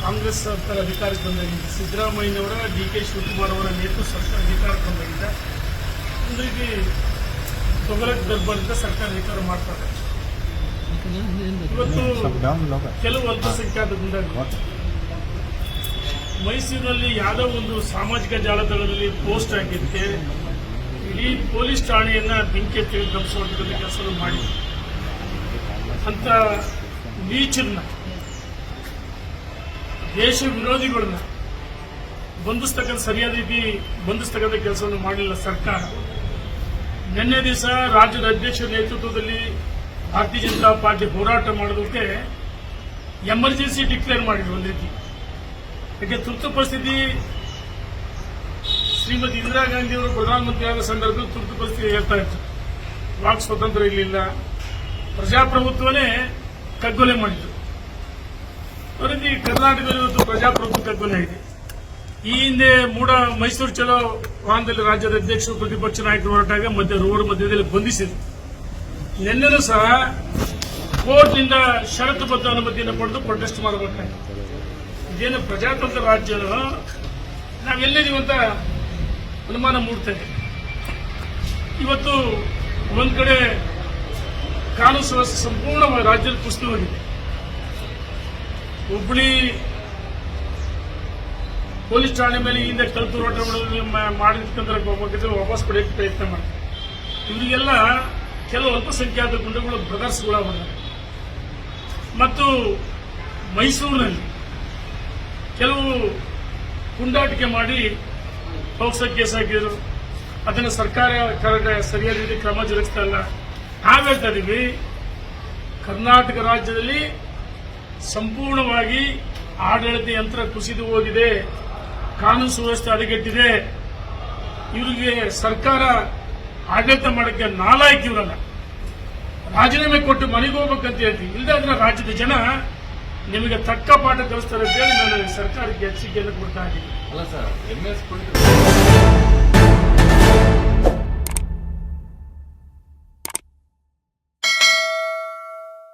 ಕಾಂಗ್ರೆಸ್ ಸರ್ಕಾರ ಅಧಿಕಾರಕ್ಕೆ ಬಂದಾಗಿದೆ ಸಿದ್ದರಾಮಯ್ಯನವರ, ಡಿ ಕೆ ಶಿವಕುಮಾರ್ ಅವರ ನೇತೃತ್ವ ಸರ್ಕಾರ ಅಧಿಕಾರಕ್ಕೆ ಬಂದಾಗಿದೆ ರೀತಿ ತೊಗಲಕ್ ದರ್ಬಾರಿಂದ ಸರ್ಕಾರ ಅಧಿಕಾರ ಮಾಡ್ತಾರೆ. ಇವತ್ತು ಕೆಲವು ಅಲ್ಪಸಂಖ್ಯಾತ ಮೈಸೂರಿನಲ್ಲಿ ಯಾವುದೋ ಒಂದು ಸಾಮಾಜಿಕ ಜಾಲತಾಣದಲ್ಲಿ ಪೋಸ್ಟ್ ಆಗಿದ್ದಕ್ಕೆ ಇಡೀ ಪೊಲೀಸ್ ಠಾಣೆಯನ್ನ ಬೆಂಕಿ ತೆಗೆದು ಧ್ವಂಸ ಕೆಲಸ ಮಾಡಿ ಅಂತ ನೀಚರನ್ನ ದೇಶ ವಿರೋಧಿಗಳನ್ನ ಬಂಧಿಸ್ತಕ್ಕಂಥ ಸರಿಯಾದ ರೀತಿ ಬಂಧಿಸ್ತಕ್ಕಂಥ ಕೆಲಸವನ್ನು ಮಾಡಲಿಲ್ಲ ಸರ್ಕಾರ. ನಿನ್ನೆ ದಿವಸ ರಾಜ್ಯದ ಅಧ್ಯಕ್ಷರ ನೇತೃತ್ವದಲ್ಲಿ ಭಾರತೀಯ ಜನತಾ ಪಾರ್ಟಿ ಹೋರಾಟ ಮಾಡೋದಕ್ಕೆ ಎಮರ್ಜೆನ್ಸಿ ಡಿಕ್ಲೇರ್ ಮಾಡಿದ್ರು ಒಂದು ರೀತಿ. ಯಾಕೆ ತುರ್ತು ಪರಿಸ್ಥಿತಿ, ಶ್ರೀಮತಿ ಇಂದಿರಾ ಗಾಂಧಿ ಅವರು ಪ್ರಧಾನಮಂತ್ರಿ ಆದ ಸಂದರ್ಭದಲ್ಲಿ ತುರ್ತು ಪರಿಸ್ಥಿತಿ ಹೇಳ್ತಾ ಇತ್ತು ವಾಕ್ ಸ್ವತಂತ್ರ ಇರಲಿಲ್ಲ? ಪ್ರಜಾಪ್ರಭುತ್ವನೇ ಕಗ್ಗೊಲೆ ಮಾಡಿದ್ರು. ಅವರಿಂದ ಕರ್ನಾಟಕದಲ್ಲಿ ಇವತ್ತು ಪ್ರಜಾಪ್ರಭುತ್ವ ಕಗ್ಗೊಲೆ ಇದೆ. ಈ ಹಿಂದೆ ಮೂಡ ಮೈಸೂರು ಚಲೋ ವಾಹನದಲ್ಲಿ ರಾಜ್ಯದ ಅಧ್ಯಕ್ಷರು ಪ್ರತಿಪಕ್ಷ ನಾಯಕರು ಹೊರಟಾಗ ಮಧ್ಯ ರೋಡ್ ಮಧ್ಯದಲ್ಲಿ ಬಂಧಿಸಿದ್ರು. ನಿನ್ನೆನೂ ಸಹ ಕೋರ್ಟ್ನಿಂದ ಷರತ್ತುಬದ್ಧ ಅನುಮತಿಯನ್ನು ಪಡೆದು ಪ್ರೊಟೆಸ್ಟ್ ಮಾಡಬೇಕಾಗಿತ್ತು ಇದೇನು ಪ್ರಜಾತಂತ್ರ ರಾಜ್ಯ ನಾವೆಲ್ಲಿದ್ದೀವಿ ಅಂತ ಅನುಮಾನ ಮೂಡ್ತಾ ಇದೆ. ಇವತ್ತು ಒಂದ್ ಕಡೆ ಕಾನೂನು ಸುವ್ಯವಸ್ಥೆ ಸಂಪೂರ್ಣ ರಾಜ್ಯದಲ್ಲಿ ಕುಸಿದು ಹೋಗಿದೆ ಹುಬ್ಬಳ್ಳಿ ಪೊಲೀಸ್ ಠಾಣೆ ಮೇಲೆ ಹಿಂದೆ ಕಲ್ತು ಹೋರಾಟ ಮಾಡಿರ್ತಕ್ಕಂಥ ವಾಪಸ್ ಪಡೆಯಕ್ಕೆ ಪ್ರಯತ್ನ ಮಾಡ್ತಾರೆ. ಇವರಿಗೆಲ್ಲ ಕೆಲವು ಅಲ್ಪಸಂಖ್ಯಾತ ಗುಂಡುಗಳು ಬ್ರದರ್ಸ್ಗಳ ಮತ್ತು ಮೈಸೂರಿನಲ್ಲಿ ಕೆಲವು ಪುಂಡಾಟಿಕೆ ಮಾಡಿ ಪೋಕ್ಸೋ ಕೇಸ್ ಹಾಕಿದ್ರು. ಅದನ್ನು ಸರ್ಕಾರ ಸರಿಯಾದ ರೀತಿ ಕ್ರಮ ಜರುಗಿಸ್ತಾ ಇಲ್ಲ. ನಾವು ಹೇಳ್ತಾ ಕರ್ನಾಟಕ ರಾಜ್ಯದಲ್ಲಿ ಸಂಪೂರ್ಣವಾಗಿ ಆಡಳಿತ ಯಂತ್ರ ಕುಸಿದು ಹೋಗಿದೆ, ಕಾನೂನು ಸುವ್ಯವಸ್ಥೆ ಅಡೆಗಟ್ಟಿದೆ. ಇವರಿಗೆ ಸರ್ಕಾರ ಆಡಳಿತ ಮಾಡಕ್ಕೆ ನಾಲಾಯಕ್ ಇವರಲ್ಲ ರಾಜೀನಾಮೆ ಕೊಟ್ಟು ಮನೆಗೆ ಹೋಗ್ಬೇಕಂತ ಹೇಳ್ತೀವಿ. ಇಲ್ಲದಾದ್ರೆ ರಾಜ್ಯದ ಜನ ನಿಮಗೆ ತಕ್ಕ ಪಾಠ ಕಲಿಸ್ತಾರೆ ಅಂತ ಹೇಳಿ ನಾನು ಸರ್ಕಾರಕ್ಕೆ ಎಚ್ಚರಿಕೆಯನ್ನು ಕೊಡ್ತಾ ಇದ್ದೀನಿ. ಅಲ್ಲ ಸರ್ ಎಂ ಎಸ್